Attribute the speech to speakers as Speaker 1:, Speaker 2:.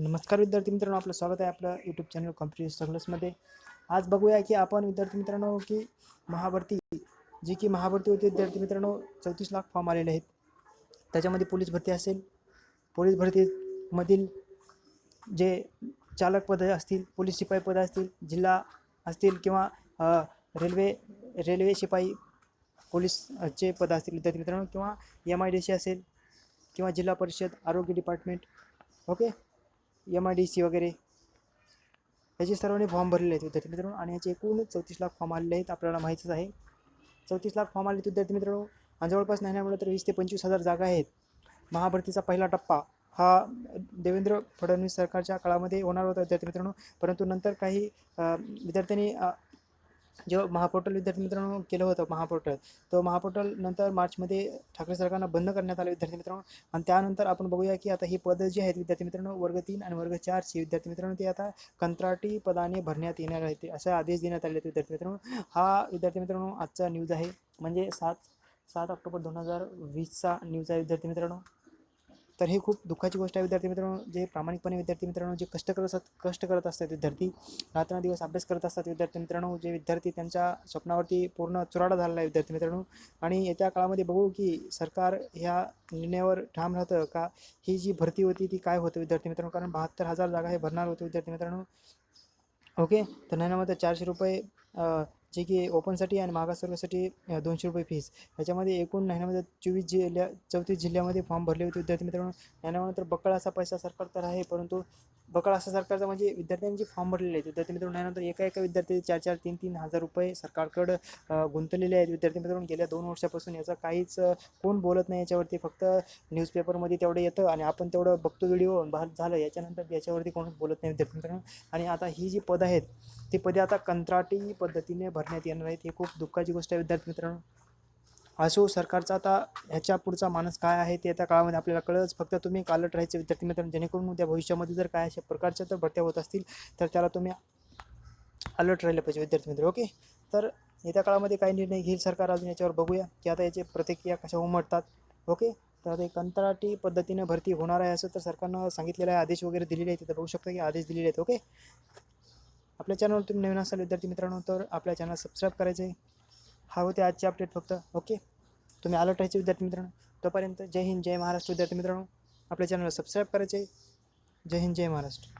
Speaker 1: नमस्कार विद्यार्थी मित्रांनो आपलं स्वागत आहे आपलं यूट्यूब चॅनल कॉम्पिटिटिव्ह स्ट्रगल्समध्ये आज बघूया की आपण विद्यार्थी मित्रांनो की महाभरती जी की महाभरती होती विद्यार्थी मित्रांनो चौतीस लाख फॉर्म आलेले आहेत. त्याच्यामध्ये पोलीस भरती असेल. पोलीस भरतीमधील जे चालक पदं असतील पोलीस शिपाई पदं असतील जिल्हा असतील किंवा रेल्वे रेल्वे शिपाई पोलीसचे पदं असतील विद्यार्थी मित्रांनो किंवा एम आय डी सी असेल किंवा जिल्हा परिषद आरोग्य department okay M I D C वगैरे. याचे सर्वांनी फॉर्म भरलेले आहेत विद्यार्थी मित्रांनो. आणि याचे एकूण चौतीस लाख फॉर्म आलेले आहेत आपल्याला माहीतच आहे. चौतीस लाख फॉर्म आले विद्यार्थी मित्रांनो. आणि जवळपास नाही म्हणलं तर वीस ते पंचवीस हजार जागा आहेत. महाभरतीचा पहिला टप्पा हा देवेंद्र फडणवीस सरकारच्या काळामध्ये होणार होता विद्यार्थी मित्रांनो. परंतु नंतर काही विद्यार्थ्यांनी जेव्हा जो महापोर्टल विद्यार्थी मित्रांनो केलं होतं महापोर्टल. तो महापोर्टल नंतर मार्चमध्ये ठाकरे सरकारनं बंद करण्यात आलं विद्यार्थी मित्रांनो. आणि त्यानंतर आपण बघूया की आता ही पदं जी आहेत विद्यार्थी मित्रांनो वर्ग तीन आणि वर्ग चारची विद्यार्थी मित्रांनो ते आता कंत्राटी पदाने भरण्यात येणार आहेत. असे आदेश देण्यात आले आहेत विद्यार्थी मित्रांनो. हा विद्यार्थी मित्रांनो आजचा न्यूज आहे. म्हणजे सात सात ऑक्टोबर दोन हजार वीसचा न्यूज आहे विद्यार्थी मित्रांनो. तर हे खूप दुःखाची गोष्ट आहे विद्यार्थी मित्रांनो. जे प्रामाणिकपणे विद्यार्थी मित्रांनो जे कष्ट करत असतात कष्ट करत असतात विद्यार्थी रात्रंदिवस अभ्यास करत असतात विद्यार्थी मित्रांनो. जे विद्यार्थी त्यांच्या स्वप्नावरती पूर्ण चुराडा झालेला आहे विद्यार्थी मित्रांनो. आणि येत्या काळामध्ये बघू की सरकार ह्या निर्णयावर ठाम राहतं का? ही जी भरती होती ती काय होतं विद्यार्थी मित्रांनो? कारण बहात्तर हजार जागा हे भरणार होते विद्यार्थी मित्रांनो. ओके? तर नाही चारशे रुपये जे की ओपनसाठी आणि मागासवर्गासाठी दोनशे रुपये फीस ह्याच्यामध्ये एकूण महिन्यामध्ये चोवीस जिल्ह्या चौतीस जिल्ह्यामध्ये फॉर्म भरले होते. विद्यार्थी मित्रांनो यानंतर बक्कळ असा पैसा सरकार तर आहे परंतु बक्कळ असा सरकारचा म्हणजे विद्यार्थ्यांचे फॉर्म भरलेले आहेत. विद्यार्थी मित्रांनो यानंतर एका एका विद्यार्थी चार चार तीन तीन हजार रुपये सरकारकडं गुंतलेले आहेत. विद्यार्थी मित्रांनो गेल्या दोन वर्षापासून याचा काहीच कोण बोलत नाही याच्यावरती. फक्त न्यूजपेपरमध्ये तेवढं येतं आणि आपण तेवढं बघतो व्हिडिओ बाहेर झालं. याच्यानंतर याच्यावरती कोणच बोलत नाही विद्यार्थी मित्रांनो. आणि आता ही जी पदं आहेत ती पदे आता कंत्राटी पद्धतीने भरण्यात येणार आहेत हे खूप दुःखाची गोष्ट आहे विद्यार्थी मित्रांनो. असो सरकारचा आता ह्याच्या पुढचा मानस काय आहे ते त्या काळामध्ये आपल्याला कळलंच. फक्त तुम्ही कालट राहायचे विद्यार्थी मित्रांनो जेणेकरून उद्या भविष्यामध्ये जर काय अशा प्रकारच्या तर भरत्या होत असतील तर त्याला तुम्ही अलर्ट राहिलं पाहिजे विद्यार्थी मित्र ओके? तर येत्या काळामध्ये काय निर्णय घेईल सरकार अजून याच्यावर बघूया. की आता याचे प्रतिक्रिया कशा उमटतात ओके? तर आता हे कंत्राटी पद्धतीने भरती होणार आहे असं तर सरकारनं सांगितलेलं आहे. आदेश वगैरे दिलेले आहेत तिथं बघू शकता की आदेश दिलेले आहेत ओके? आपल्या चॅनलवर तुम्ही नवीन असाल विद्यार्थी मित्रांनो तर आपल्या चॅनल सबस्क्राईब करायचे आहे. हा होते आजचे अपडेट फक्त. ओके तुम्ही अलर्ट राहायचे विद्यार्थी मित्रांनो. तोपर्यंत जय हिंद जय महाराष्ट्र विद्यार्थी मित्रांनो. आपल्या चॅनलला सबस्क्राईब करायचे जय हिंद जय महाराष्ट्र.